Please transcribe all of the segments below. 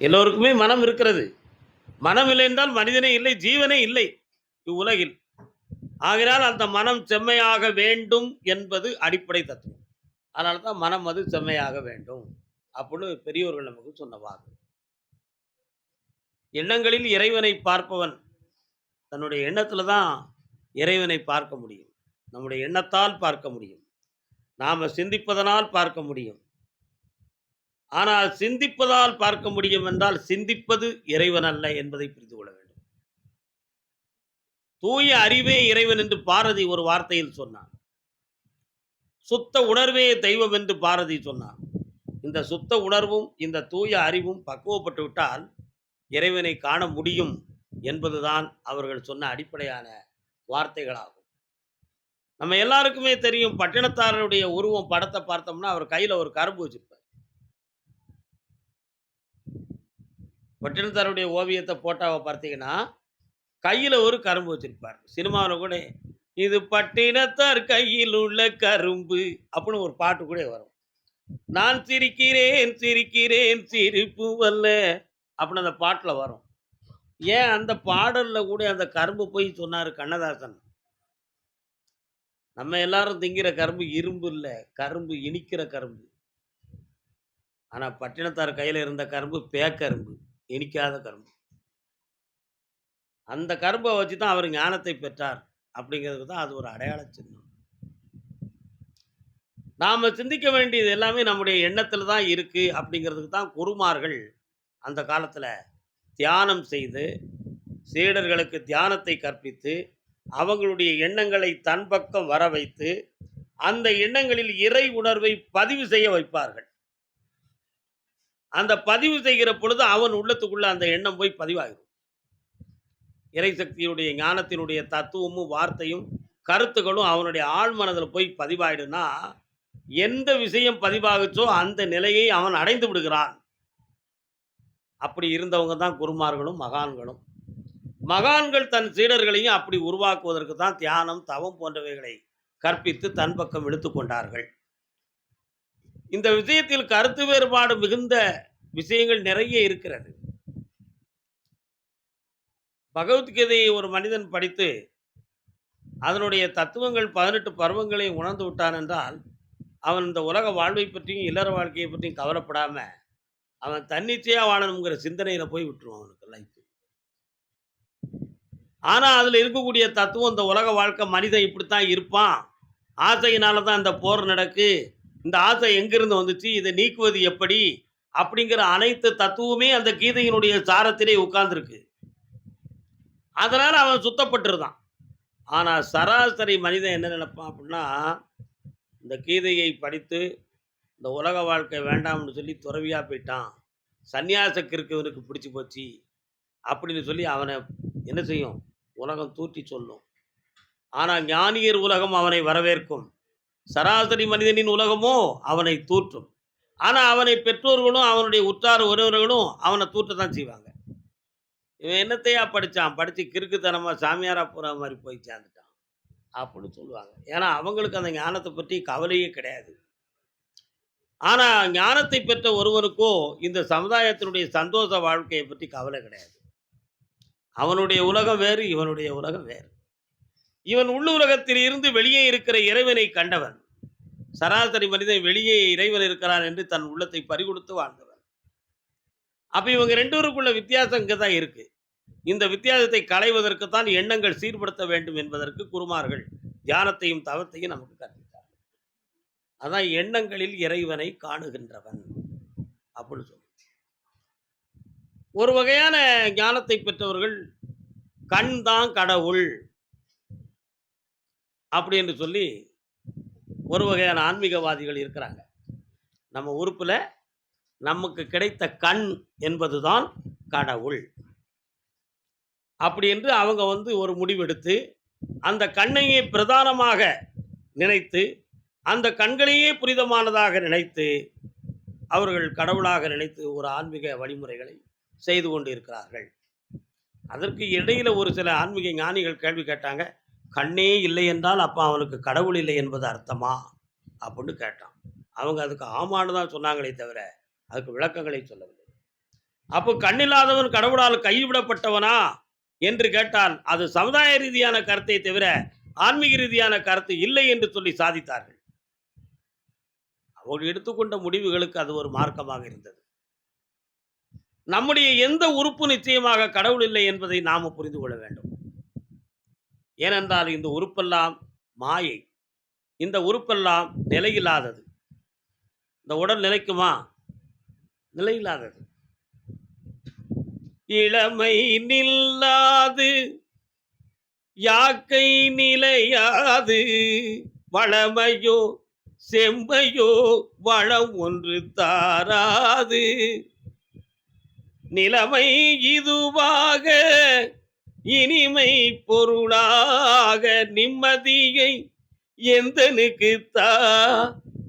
எல்லோருக்குமே மனம் இருக்கிறது. மனம் இல்லை என்றால் மனிதனே இல்லை ஜீவனே இல்லை இவ்வுலகில். ஆகினால் அந்த மனம் செம்மையாக வேண்டும் என்பது அடிப்படை தத்துவம். அதனால தான் மனம் அது செம்மையாக வேண்டும் அப்படின்னு பெரியோர்கள் நமக்கு சொன்ன எண்ணங்களில் இறைவனை பார்ப்பவன் தன்னுடைய எண்ணத்தில் தான் இறைவனை பார்க்க முடியும். நம்முடைய எண்ணத்தால் பார்க்க முடியும். நாம் சிந்திப்பதனால் பார்க்க முடியும். ஆனால் சிந்திப்பதால் பார்க்க முடியும் என்றால் சிந்திப்பது இறைவன் அல்ல என்பதை புரிந்து கொள்ள வேண்டும். தூய அறிவே இறைவன் என்று பாரதி ஒரு வார்த்தையில் சொன்னான். சுத்த உணர்வே தெய்வம் என்று பாரதி சொன்னான். இந்த சுத்த உணர்வும் இந்த தூய அறிவும் பக்குவப்பட்டு விட்டால் இறைவனை காண முடியும் என்பதுதான் அவர்கள் சொன்ன அடிப்படையான வார்த்தைகளாகும். நம்ம எல்லாருக்குமே தெரியும் பட்டினத்தாரருடைய உருவம் படத்தை பார்த்தோம்னா அவர் கையில் ஒரு கரும்பு வச்சிருப்பார். பட்டினத்தாருடைய ஓவியத்தை போட்டாவை பார்த்தீங்கன்னா கையில் ஒரு கரும்பு வச்சிருப்பார். சினிமாவில் கூட இது பட்டினத்தார் கையில் உள்ள கரும்பு அப்படின்னு ஒரு பாட்டு கூட வரும். நான் சிரிக்கிறேன் சிரிக்கிறேன் சிரிப்பு வல்ல அப்படின்னு அந்த பாட்டில் வரும். ஏன் அந்த பாடலில் கூட அந்த கரும்பு போய் சொன்னார் கண்ணதாசன்? நம்ம எல்லாரும் திங்கிற கரும்பு இரும்பு இல்லை கரும்பு இனிக்கிற கரும்பு. ஆனால் பட்டினத்தார் கையில் இருந்த கரும்பு பேக்கரும்பு. இனிக்காத கரும்பு. அந்த கரும்பை வச்சு தான் அவர் ஞானத்தை பெற்றார் அப்படிங்கிறதுக்கு தான் அது ஒரு அடையாள சின்னம். நாம் சிந்திக்க வேண்டியது எல்லாமே நம்முடைய எண்ணத்தில் தான் இருக்குது அப்படிங்கிறதுக்கு தான் குருமார்கள் அந்த காலத்தில் தியானம் செய்து சீடர்களுக்கு தியானத்தை கற்பித்து அவங்களுடைய எண்ணங்களை தன் பக்கம் வர வைத்து அந்த எண்ணங்களில் இறை உணர்வை பதிவு செய்ய வைப்பார்கள். அந்த பதிவு செய்கிற பொழுது அவன் உள்ளத்துக்குள்ள அந்த எண்ணம் போய் பதிவாகும் இறை சக்தியுடைய ஞானத்தினுடைய தத்துவமும் வார்த்தையும் கருத்துக்களும் அவனுடைய ஆழ்மனதில் போய் பதிவாயிடுனா எந்த விஷயம் பதிவாகுச்சோ அந்த நிலையை அவன் அடைந்து விடுகிறான். அப்படி இருந்தவங்க தான் குருமார்களும் மகான்களும். மகான்கள் தன் சீடர்களையும் அப்படி உருவாக்குவதற்கு தான் தியானம் தவம் போன்றவைகளை கற்பித்து தன் பக்கம் எடுத்துக்கொண்டார்கள் இந்த விஷயத்தில் கருத்து வேறுபாடு மிகுந்த விஷயங்கள் நிறைய இருக்கிறது. பகவத்கீதையை ஒரு மனிதன் படித்து அதனுடைய தத்துவங்கள் பதினெட்டு பருவங்களை உணர்ந்து விட்டான் என்றால் அவன் இந்த உலக வாழ்வை பற்றியும் இல்லற வாழ்க்கையை பற்றியும் கவலைப்படாம அவன் தன்னிச்சையா வாழணுங்கிற சிந்தனையில போய் விட்டுருவான் அவனுக்கு லைஃப் ஆனா அதுல இருக்கக்கூடிய தத்துவம் இந்த உலக வாழ்க்கை மனிதன் இப்படித்தான் இருப்பான். ஆசையினால தான் இந்த போர் நடக்கு. இந்த ஆசை எங்கிருந்து வந்துச்சு? இதை நீக்குவது எப்படி? அப்படிங்கிற அனைத்து தத்துவமே அந்த கீதையினுடைய சாரத்திலே உட்கார்ந்துருக்கு. அதனால் அவன் சுத்தப்பட்டுருதான் ஆனால் சராசரி மனிதன் என்ன நினைப்பான் அப்படின்னா இந்த கீதையை படித்து இந்த உலக வாழ்க்கை வேண்டாம்னு சொல்லி துறவியாக போயிட்டான். சந்நியாச கிறுக்கவனுக்கு பிடிச்சி போச்சு. அப்படின்னு சொல்லி அவனை என்ன செய்யும்? உலகம் தூட்டி சொல்லும். ஆனால் ஞானியர் உலகம் அவனை வரவேற்கும். சராசரி மனிதனின் உலகமோ அவனை தூற்றும். ஆனால் அவனை பெற்றோர்களும் அவனுடைய உற்றார் உறவினர்களும் அவனை தூற்ற தான் செய்வாங்க. இவன் என்னத்தையா படித்தான் படித்து கிறுக்குத்தனமாக சாமியாரா போகிற மாதிரி போய் சேர்ந்துட்டான் அப்படின்னு சொல்லுவாங்க. ஏன்னா அவங்களுக்கு அந்த ஞானத்தை பற்றி கவலையே கிடையாது. ஆனால் ஞானத்தை பெற்ற ஒருவருக்கோ இந்த சமுதாயத்தினுடைய சந்தோஷ வாழ்க்கையை பற்றி கவலை கிடையாது. அவனுடைய உலகம் வேறு இவனுடைய உலகம் வேறு. இவன் உள்ளுலகத்தில் இருந்து வெளியே இருக்கிற இறைவனை கண்டவன். சராசரி மனிதன் வெளியே இறைவன் இருக்கிறான் என்று தன் உள்ளத்தை பறிகொடுத்து வாழ்ந்தவர் அப்ப இவங்க ரெண்டூருக்குள்ள வித்தியாசம் இங்கே தான் இருக்கு. இந்த வித்தியாசத்தை களைவதற்கு தான் எண்ணங்கள் சீர்படுத்த வேண்டும் என்பதற்கு குருமார்கள் தியானத்தையும் தவத்தையும் நமக்கு கற்பித்தார் அதான் எண்ணங்களில் இறைவனை காணுகின்றவன் அப்படின்னு சொல்லி ஒரு வகையான ஞானத்தை பெற்றவர்கள் கண் தான் கடவுள் அப்படி என்று சொல்லி ஒரு வகையான ஆன்மீகவாதிகள் இருக்கிறாங்க. நம்ம உறுப்பில் நமக்கு கிடைத்த கண் என்பதுதான் கடவுள். அப்படி என்று அவங்க வந்து ஒரு முடிவெடுத்து அந்த கண்ணையே பிரதானமாக நினைத்து அந்த கண்களையே புனிதமானதாக நினைத்து அவர்கள் கடவுளாக நினைத்து ஒரு ஆன்மீக வழிமுறைகளை செய்து கொண்டு இருக்கிறார்கள் அதற்கு இடையில் ஒரு சில ஆன்மீக ஞானிகள் கேள்வி கேட்டாங்க கண்ணே இல்லை என்றால் அப்போ அவனுக்கு கடவுள் இல்லை என்பது அர்த்தமா? அப்படின்னு கேட்டான். அவங்க அதுக்கு ஆமான்னு தான் சொன்னாங்களே தவிர அதுக்கு விளக்கங்களை சொல்லவில்லை. அப்போ கண்ணில்லாதவன் கடவுளால் கைவிடப்பட்டவனா? என்று கேட்டால் அது சமுதாய ரீதியான கருத்தை தவிர ஆன்மீக ரீதியான கருத்து இல்லை என்று சொல்லி சாதித்தார்கள். அவர்கள் எடுத்துக்கொண்ட முடிவுகளுக்கு அது ஒரு மார்க்கமாக இருந்தது. நம்முடைய எந்த உறுப்பு நிச்சயமாக கடவுள் இல்லை என்பதை நாம் புரிந்து கொள்ள வேண்டும். ஏனென்றால் இந்த உறுப்பெல்லாம் மாயை. இந்த உறுப்பெல்லாம் நிலையில்லாதது. இந்த உடல் நிலைக்குமா? நிலையில்லாதது. இளமை நில்லாது யாக்கை நிலையாது வளமையோ செம்மையோ வளம் ஒன்று தாராது. நிலைமை இதுவாக இனிமை பொருளாக நிம்மதியை எந்தனுக்கு தா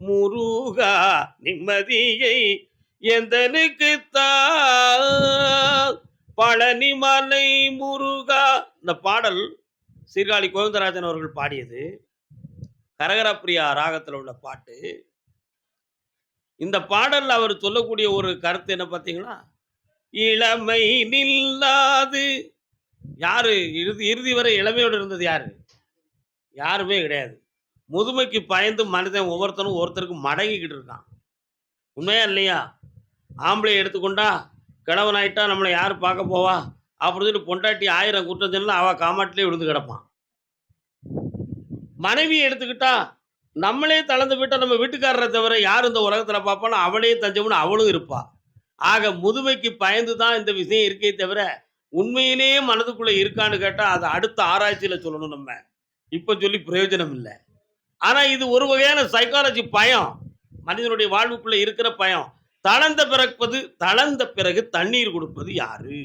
முருகா நிம்மதியை எந்தனுக்கு தா பழனிமலை முருகா. இந்த பாடல் சீர்காழி கோவிந்தராஜன் அவர்கள் பாடியது. கரகரப்பிரியா ராகத்தில் உள்ள பாட்டு. இந்த பாடல் அவர் சொல்லக்கூடிய ஒரு கருத்து என்ன பார்த்தீங்களா? இளமை நில்லாது யாரு? இறுதி இறுதி வரை இளமையோடு இருந்தது யாரு? யாருமே கிடையாது. முதுமைக்கு பயந்து மனிதன் ஒவ்வொருத்தனும் ஒருத்தருக்கு மடங்கிக்கிட்டு இருக்கான். உண்மையா இல்லையா? ஆம்பளை எடுத்துக்கொண்டா கிழவன் ஆயிட்டா நம்மளை யார் பார்க்க போவா? அப்படின்னு சொல்லி பொண்டாட்டி ஆயிரம் குற்றம் சொன்னா அவ காமாட்டிலே விழுந்து கிடப்பான். மனைவி எடுத்துக்கிட்டா நம்மளே தளர்ந்து போயிட்டா நம்ம வீட்டுக்காரரை தவிர யார் இந்த உலகத்துல பார்ப்பானோ அவளே தஞ்சம்னு அவளும் இருப்பா. ஆக முதுமைக்கு பயந்து தான் இந்த விஷயம் இருக்கே தவிர உண்மையிலேயே மனதுக்குள்ளே இருக்கான்னு கேட்டால் அதை அடுத்த ஆராய்ச்சியில் சொல்லணும் நம்ம. இப்போ சொல்லி பிரயோஜனம் இல்லை. ஆனால் இது ஒரு வகையான சைக்காலஜி பயம். மனிதனுடைய வாழ்வுக்குள்ளே இருக்கிற பயம். தளர்ந்த பிறப்பது தளர்ந்த பிறகு தண்ணீர் கொடுப்பது யாரு?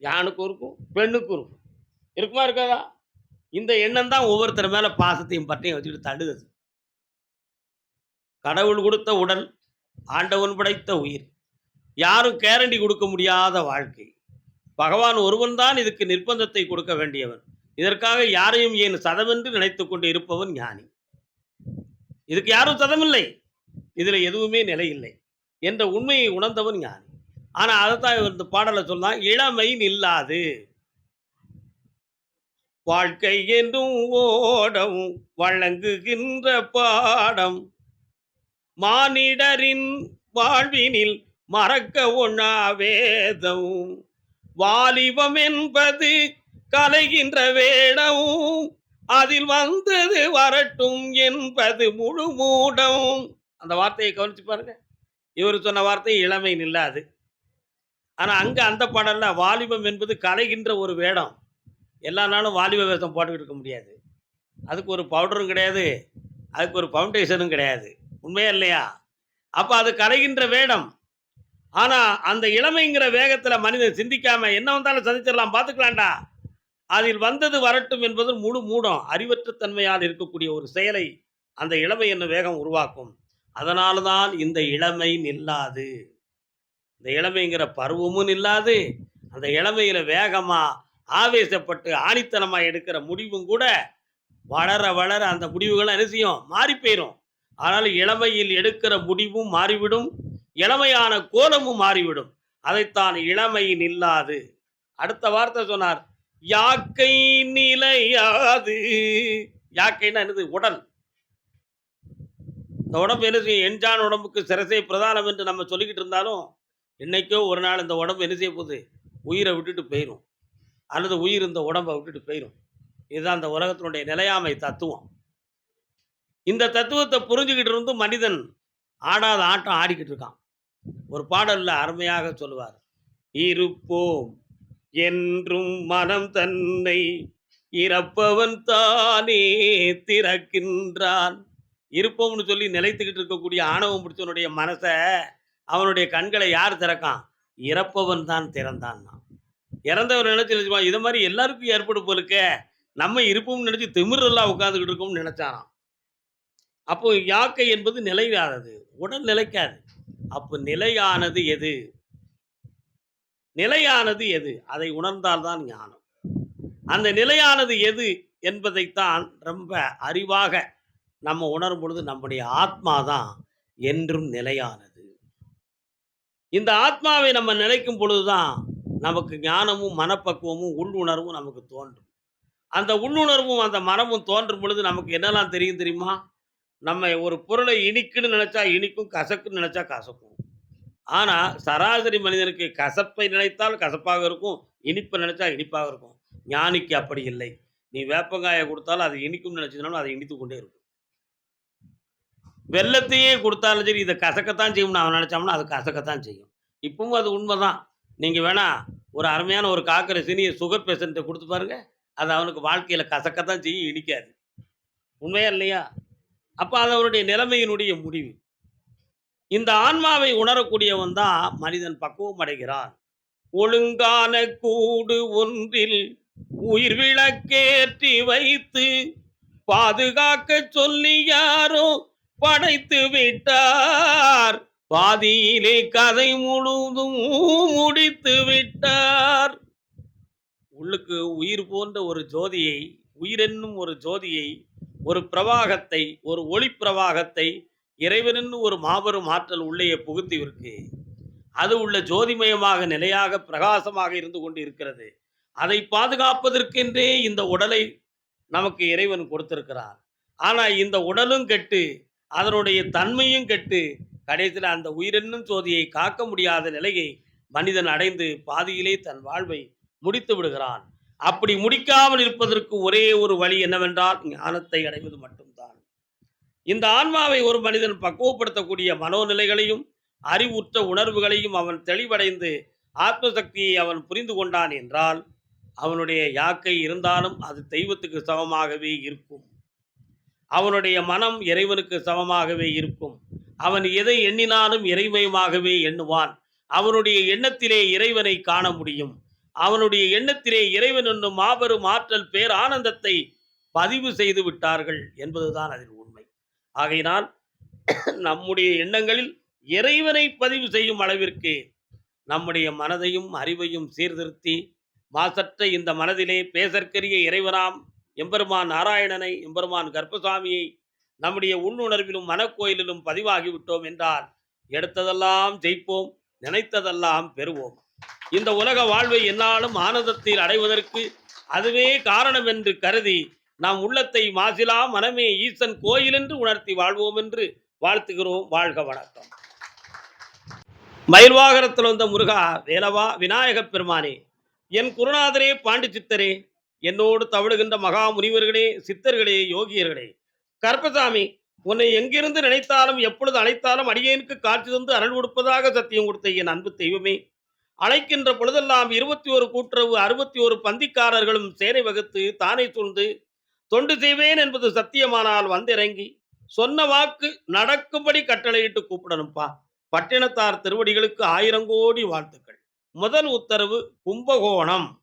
யானுக்கும் இருக்கும்? பெண்ணுக்கும் இருக்கும். இருக்குமா இருக்காதா? இந்த எண்ணம் தான் ஒவ்வொருத்தர் மேலே பாசத்தையும் பட்டையும் வச்சுக்கிட்டு தடுது கடவுள் கொடுத்த உடல் ஆண்டவன் படைத்த உயிர். யாரும் கேரண்டி கொடுக்க முடியாத வாழ்க்கை. பகவான் ஒருவன் தான் இதுக்கு நிர்பந்தத்தை கொடுக்க வேண்டியவன். இதற்காக யாரையும் ஏன் சதமென்று நினைத்து கொண்டு இருப்பவன் ஞானி. இதுக்கு யாரும் சதமில்லை. இதில் எதுவுமே நிலை இல்லை என்ற உண்மையை உணர்ந்தவன் ஞானி. ஆனால் அதைத்தான் இந்த பாடலை சொல்லலாம் இளமை நில்லாது. வாழ்க்கை என்றும் ஓடம் வழங்குகின்ற பாடம். மானிடரின் வாழ்வினில் மறக்க ஒண்ணா வேதம். வாலிபம் என்பது கலைகின்ற வேடமும் அதில் வந்தது வரட்டும் என்பது முழு மூடமும். அந்த வார்த்தையை கவனிச்சு பாருங்க. இவர் சொன்ன வார்த்தை இளமை நில்லாது. ஆனால் அங்கே அந்த பாடல்ல வாலிபம் என்பது கலைகின்ற ஒரு வேடம். எல்லா நாளும் வாலிப வேஷம் போட்டுக்கிட்டு இருக்க முடியாது. அதுக்கு ஒரு பவுடரும் கிடையாது. அதுக்கு ஒரு ஃபவுண்டேஷனும் கிடையாது. உண்மையா இல்லையா? அப்போ அது கலைகின்ற வேடம். ஆனா அந்த இளமைங்கிற வேகத்துல மனிதன் சிந்திக்காம என்ன வந்தாலும் சந்திச்சிடலாம் பார்த்துக்கலாம்டா. அதில் வந்தது வரட்டும் என்பது முழு மூடம் அறிவற்ற தன்மையால் இருக்கக்கூடிய ஒரு செயலை அந்த இளமை என்னும் வேகம் உருவாக்கும். அதனால தான் இந்த இளமை நில்லாது. இந்த இளமைங்கிற பருவமும் நில்லாது அந்த இளமையில வேகமா ஆவேசப்பட்டு ஆணித்தனமா எடுக்கிற முடிவும் கூட வளர வளர அந்த முடிவுகள் என்ன செய்யும்? மாறி போயிடும் ஆனால் இளமையில் எடுக்கிற முடிவும் மாறிவிடும். இளமையான கோலமும் மாறிவிடும். அதைத்தான் இளமை நில்லாது. அடுத்த வார்த்தை சொன்னார் யாக்கை நிலையாது. யாக்கைன்னா என்னது? உடல். இந்த உடம்பு என்ன செய்யும்? எஞ்சான் உடம்புக்கு சிரசை பிரதானம் என்று நம்ம சொல்லிக்கிட்டு இருந்தாலும் என்னைக்கோ ஒரு நாள் இந்த உடம்பு என்ன செய்ய போகுது? உயிரை விட்டுட்டு போயிடும் அல்லது உயிர் இந்த உடம்பை விட்டுட்டு போயிடும் இதுதான் இந்த உலகத்தினுடைய நிலையாமை தத்துவம். இந்த தத்துவத்தை புரிஞ்சுக்கிட்டு இருந்து மனிதன் ஆடாத ஆட்டம் ஆடிக்கிட்டு இருக்கான். ஒரு பாடல்ல அருமையாக சொல்லுவார். இருப்போம் என்றும் மனம் தன்னை இறப்பவன் தானே திறக்கின்றான். இருப்போம்னு சொல்லி நிலைத்துக்கிட்டு இருக்கக்கூடிய ஆணவம் பிடிச்சவனுடைய மனசை அவனுடைய கண்களை யார் திறக்கான்? இறப்பவன் தான் திறந்தான் இறந்தவர் நினைச்சு நினைச்சுப்பான் இதை மாதிரி எல்லாருக்கும் ஏற்படும் போலுக்க நம்ம இருப்போம்னு நினைச்சு திமிரெல்லாம் உட்காந்துக்கிட்டு இருக்கோம்னு நினைச்சாராம் அப்போ யாக்கை என்பது நிலையானது உடல் நிலைக்காது. அப்போ நிலையானது எது? நிலையானது எது? அதை உணர்ந்தால்தான் ஞானம். அந்த நிலையானது எது என்பதைத்தான் ரொம்ப அறிவாக நம்ம உணரும் பொழுது நம்முடைய ஆத்மா தான் என்றும் நிலையானது. இந்த ஆத்மாவை நம்ம நினைக்கும் பொழுதுதான் நமக்கு ஞானமும் மனப்பக்குவமும் உள்ளுணர்வும் நமக்கு தோன்றும். அந்த உள்ளுணர்வும் அந்த மனமும் தோன்றும் பொழுது நமக்கு என்னெல்லாம் தெரியும் தெரியுமா? நம்ம ஒரு பொருளை இனிக்குன்னு நினச்சா இனிக்கும் கசக்குன்னு நினச்சா கசக்கும். ஆனால் சராசரி மனிதனுக்கு கசப்பை நினைத்தால் கசப்பாக இருக்கும் இனிப்பை நினைச்சா இனிப்பாக இருக்கும். ஞானிக்கு அப்படி இல்லை. நீ வேப்பங்காயை கொடுத்தாலும் அது இனிக்கும்னு நினைச்சதுனாலும் அதை இனித்து கொண்டே இருக்கும். வெள்ளத்தையே கொடுத்தாலும் சரி இதை கசக்கத்தான் செய்யும்னு அவன் நினைச்சாம்னா அது கசக்கத்தான் செய்யும். இப்பவும் அது உண்மைதான். நீங்கள் வேணா ஒரு அருமையான ஒரு காக்கரை சினிய சுகர் பேஷண்ட்டை கொடுத்து பாருங்க. அது அவனுக்கு வாழ்க்கையில் கசக்கத்தான் செய்யும் இனிக்காது. உண்மையா இல்லையா? அப்போ அது அவருடைய நிலைமையினுடைய முடிவு. இந்த ஆன்மாவை உணரக்கூடியவன் தான் மனிதன் பக்குவம் அடைகிறான். ஒழுங்கான கூடு ஒன்றில் உயிர் விளக்கேற்றி வைத்து பாதுகாக்க சொல்லி யாரோ படைத்து விட்டார். பாதியிலே கதை முழுதும் முடித்து விட்டார். உள்ளுக்கு உயிர் போன்ற ஒரு ஜோதியை உயிரென்னும் ஒரு ஜோதியை ஒரு பிரவாகத்தை ஒரு ஒளி பிரவாகத்தை இறைவனின் ஒரு மாபெரும் ஆற்றல் உள்ளே புகுத்தியிருக்கு அது உள்ள ஜோதிமயமாக நிலையாக பிரகாசமாக இருந்து கொண்டு இருக்கிறது அதை பாதுகாப்பதற்கென்றே இந்த உடலை நமக்கு இறைவன் கொடுத்திருக்கிறார். ஆனால் இந்த உடலும் கெட்டு அதனுடைய தன்மையும் கெட்டு கடைசியில் அந்த உயிரென்னும் ஜோதியை காக்க முடியாத நிலையை மனிதன் அடைந்து பாதியிலே தன் வாழ்வை முடித்து விடுகிறான். அப்படி முடிக்காமல் இருப்பதற்கு ஒரே ஒரு வழி என்னவென்றால் ஞானத்தை அடைவது மட்டும்தான். இந்த ஆன்மாவை ஒரு மனிதன் பக்குவப்படுத்தக்கூடிய மனோநிலைகளையும் அறிவுற்ற உணர்வுகளையும் அவன் தெளிவடைந்து ஆத்ம சக்தியை அவன் புரிந்து கொண்டான் என்றால் அவனுடைய யாக்கை இருந்தாலும் அது தெய்வத்துக்கு சமமாகவே இருக்கும். அவனுடைய மனம் இறைவனுக்கு சமமாகவே இருக்கும். அவன் எதை எண்ணினாலும் இறைமயமாகவே எண்ணுவான். அவனுடைய எண்ணத்திலே இறைவனை காண முடியும். அவனுடைய எண்ணத்திலே இறைவன் என்னும் மாபெரும் ஆற்றல் பேர் ஆனந்தத்தை பதிவு செய்து விட்டார்கள் என்பதுதான் அதில் உண்மை. ஆகையினால் நம்முடைய எண்ணங்களில் இறைவனை பதிவு செய்யும் அளவிற்கு நம்முடைய மனதையும் அறிவையும் சீர்திருத்தி மாசற்ற இந்த மனதிலே பேசற்கரிய இறைவனாம் எம்பெருமான் நாராயணனை எம்பெருமான் கர்ப்பசாமியை நம்முடைய உள்ளுணர்விலும் மனக்கோயிலிலும் பதிவாகிவிட்டோம் என்றால் எடுத்ததெல்லாம் ஜெயிப்போம் நினைத்ததெல்லாம் பெறுவோம். இந்த உலக வாழ்வை என்னாலும் ஆனந்தத்தில் அடைவதற்கு அதுவே காரணம் என்று கருதி நாம் உள்ளத்தை மாசிலா மனமே ஈசன் கோயில் என்று உணர்த்தி வாழ்வோம் என்று வாழ்த்துகிறோம். வாழ்க வணக்கம். மயில்வாகரத்தில் வந்த முருகா வேலவா விநாயகப் பெருமானே என் குருநாதரே பாண்டி சித்தரே என்னோடு தவழுகின்ற மகா முனிவர்களே சித்தர்களே யோகியர்களே கருப்பசாமி உன்னை எங்கிருந்து நினைத்தாலும் எப்பொழுது அழைத்தாலும் அடியேனுக்கு காட்சி தந்து அருள் கொடுப்பதாக சத்தியம் கொடுத்த என் அன்பு தெய்வமே அழைக்கின்ற பொழுதெல்லாம் இருபத்தி ஒரு கூட்டுறவு அறுபத்தி ஒரு பந்திக்காரர்களும் சேரை வகுத்து தானே சூழ்ந்து தொண்டு செய்வேன் என்பது சத்தியமானால் வந்திறங்கி சொன்ன வாக்கு நடக்கும்படி கட்டளையிட்டு கூப்பிடணும்ப்பா பட்டினத்தார் திருவடிகளுக்கு ஆயிரம் கோடி வாழ்த்துக்கள். முதல் உத்தரவு கும்பகோணம்.